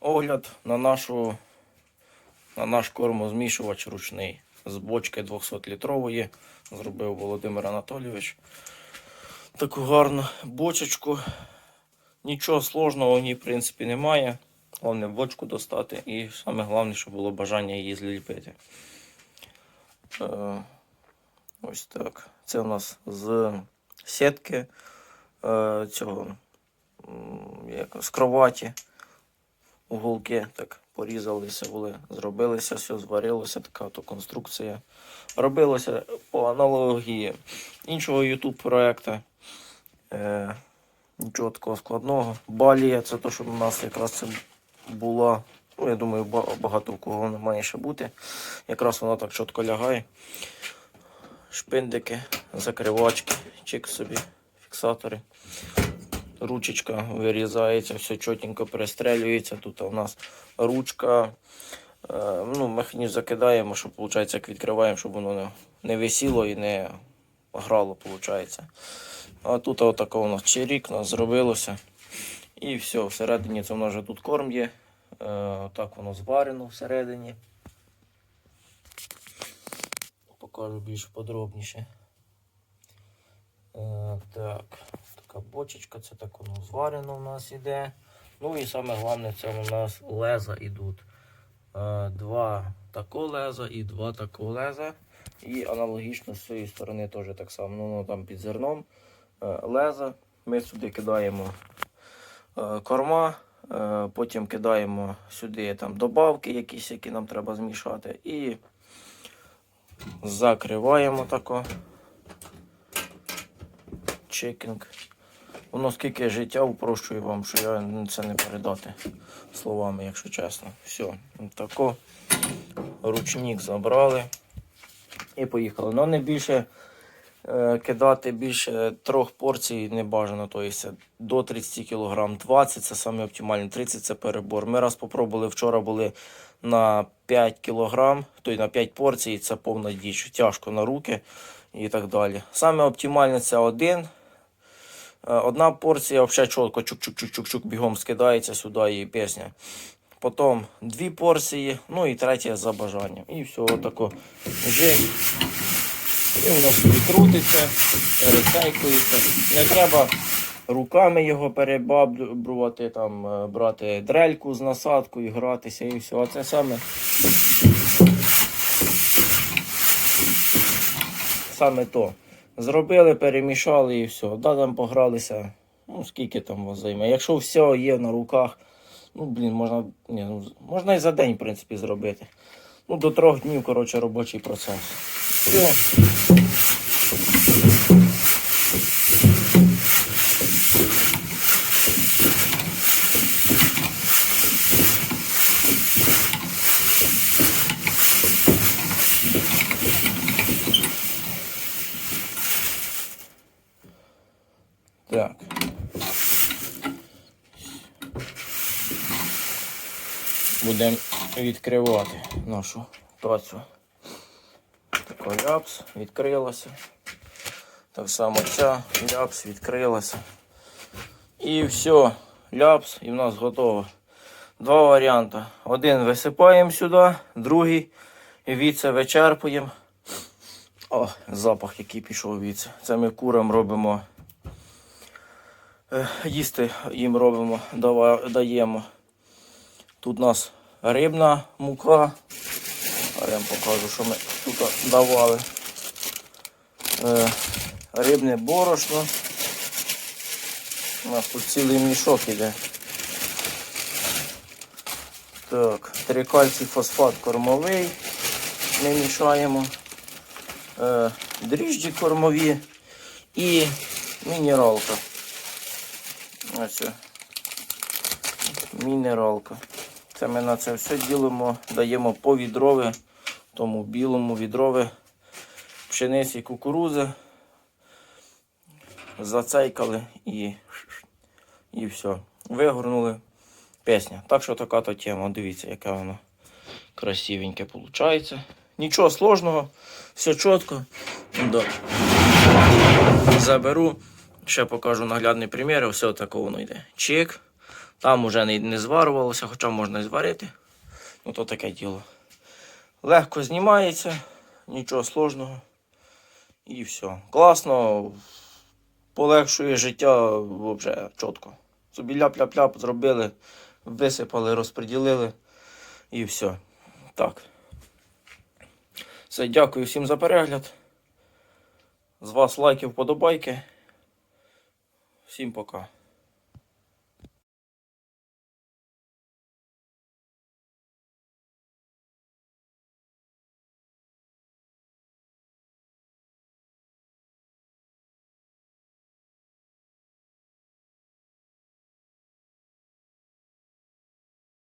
Огляд на нашу на наш кормозмішувач ручний з бочки 200-літрової. Зробив Володимир Анатолійович. Таку гарну бочечку. Нічого сложного в ній, в принципі, немає. Головне бочку достати і саме головне, щоб було бажання її зліпити. Е, ось так. Це у нас з сітки е, цього як, з кроваті. Уголки так порізалися, були, зробилися, все зварилося, така то конструкція. Робилося по аналогії іншого YouTube проекту. Е, нічого такого складного. Балія це те, що у нас якраз це була. Ну, я думаю, багато у кого вона має ще бути. Якраз вона так чітко лягає. Шпиндики, закривачки, чик собі, фіксатори. Ручечка вирізається, все чотенько перестрелюється. Тут у нас ручка. Е, ну, механізм закидаємо, щоб виходить, як відкриваємо, щоб воно не, висіло і не грало, виходить. А тут отако у нас чирік, у нас зробилося. І все, всередині це в нас вже тут корм є. Е, так воно зварено всередині. Покажу більш подробніше. Е, так, така бочечка, це так воно зварено у нас іде. Ну і саме головне, це у нас леза йдуть. Е, два тако леза і два тако леза. І аналогічно з цієї сторони теж так само. Ну, воно там під зерном е, леза. Ми сюди кидаємо корма, потім кидаємо сюди там добавки якісь, які нам треба змішати. І закриваємо тако. Чекінг. Воно скільки життя упрощує вам, що я це не передати словами, якщо чесно. Все, тако. Ручник забрали і поїхали. Ну не більше е, кидати більше трьох порцій не бажано. Тобто до 30 кг. 20 це саме оптимально, 30 це перебор. Ми раз попробували, вчора були на 5 кг, тобто на 5 порцій, це повна діч. Тяжко на руки і так далі. Саме оптимальне це один. Е, Одна порція взагалі чітко чук-чук-чук-чук бігом скидається сюди і пісня. Потім дві порції, ну і третя за бажанням. І все, отако жик. І воно собі крутиться, пересейкується. Не треба руками його перебабрувати, там, е, брати дрельку з насадкою, гратися і все. А це саме. Саме то. Зробили, перемішали і все. Да, там погралися. Ну, скільки там вас займе. Якщо все є на руках, ну, блін, можна, ні, ну, можна і за день, в принципі, зробити. Ну, до трьох днів, коротше, робочий процес. Все. Так. Будемо відкривати нашу тацю. Така ляпс відкрилася. Так само ця ляпс відкрилася. І все, ляпс і в нас готово. Два варіанти. Один висипаємо сюди, другий віце вичерпуємо. О, запах, який пішов віце. Це ми курам робимо. Е, Їсти їм робимо, даємо. Тут у нас рибна мука. Я вам покажу, що ми тут давали. Е, рибне борошно. У нас тут цілий мішок іде. Так, трикальцій фосфат кормовий. Ми мішаємо. Е, дріжджі кормові і мінералка. Ось. Мінералка. Це ми на це все ділимо, даємо по відрове, тому білому відрове пшениці кукурузи. Зацейкали і, і все. Вигорнули пісня. Так що така то тема. Дивіться, яка вона красивеньке виходить. Нічого сложного, все чітко. Да. Заберу. Ще покажу наглядний примір. Все таке воно йде. Чик. Там уже не, не зварювалося, хоча можна і зварити. Ну то таке діло. Легко знімається, нічого сложного. І все. Класно, полегшує життя взагалі чітко. Собі ляп-ляп-ляп зробили, висипали, розподілили і все. Так. Все, дякую всім за перегляд. З вас лайки, вподобайки. Всім пока.